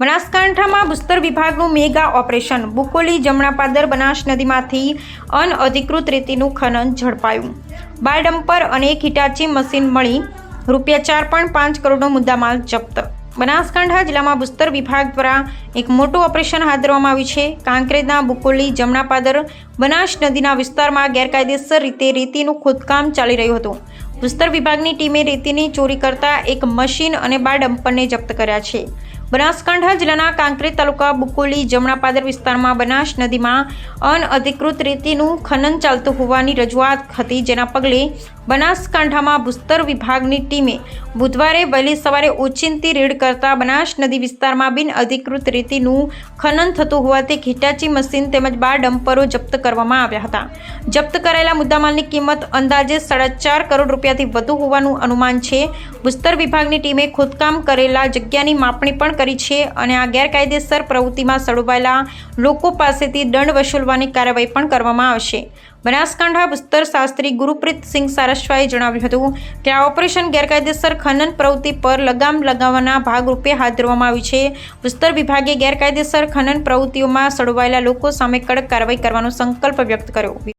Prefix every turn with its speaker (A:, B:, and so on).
A: બનાસકાંઠામાં ભૂસ્તર વિભાગનું મેગા ઓપરેશન. બુકોલી જમણાપાદર બનાસ નદીમાંથી અનઅધિકૃત રેતીનું ખનન ઝડપાયું. બાયડમ્પર અને એક હિટાચી મશીન મળી રૂપિયા ચાર પોઈન્ટ પાંચ કરોડનો મુદ્દામાલ જપ્ત. બનાસકાંઠા જિલ્લામાં ભૂસ્તર વિભાગ દ્વારા એક મોટું ઓપરેશન હાથ ધરવામાં આવ્યું છે. કાંકરેજના બુકોલી જમણાપાદર બનાસ નદીના વિસ્તારમાં ગેરકાયદેસર રીતે રેતીનું ખોદકામ ચાલી રહ્યું હતું. ભૂસ્તર વિભાગની ટીમે રેતીની ચોરી કરતા એક મશીન અને બાર ડમ્પરને જપ્ત કર્યા છે. બનાસકાંઠા જિલ્લાના કાંકરેજ તાલુકા બુકોલી જમણાપાદર વિસ્તારમાં બનાસ નદીમાં અનઅધિકૃત રીતિનું ખનન ચાલતું હોવાની રજૂઆત હતી. જેના પગલે બનાસકાંઠામાં ભૂસ્તર વિભાગની ટીમે બુધવારે વહેલી સવારે ઓચિંતી રેડ કરતા બનાસ નદી વિસ્તારમાં બિનઅધિકૃત રીતિનું ખનન થતું હોવાથી ખીટાચી મશીન તેમજ બાર ડમ્પરો જપ્ત કરવામાં આવ્યા હતા. જપ્ત કરાયેલા મુદ્દામાલની કિંમત અંદાજે સાડા ચાર કરોડ રૂપિયાથી વધુ હોવાનું અનુમાન છે. ભૂસ્તર વિભાગની ટીમે ખોદકામ કરેલા જગ્યાની માપણી પણ કરી છે અને આ ગેરકાયદેસર પ્રવૃત્તિમાં સડવાયેલા લોકો પાસેથી દંડ વસૂલવાની કાર્યવાહી પણ કરવામાં આવશે. બનાસકાંઠા ભૂસ્તર શાસ્ત્રી ગુરુપ્રીત સિંહ સારસ્વાએ જણાવ્યું હતું કે આ ઓપરેશન ગેરકાયદેસર ખનન પ્રવૃત્તિ પર લગામ લગાવવાના ભાગરૂપે હાથ ધરવામાં આવી છે. ભૂસ્તર વિભાગે ગેરકાયદેસર ખનન પ્રવૃત્તિઓમાં સડવાયેલા લોકો સામે કડક કાર્યવાહી કરવાનો સંકલ્પ વ્યક્ત કર્યો.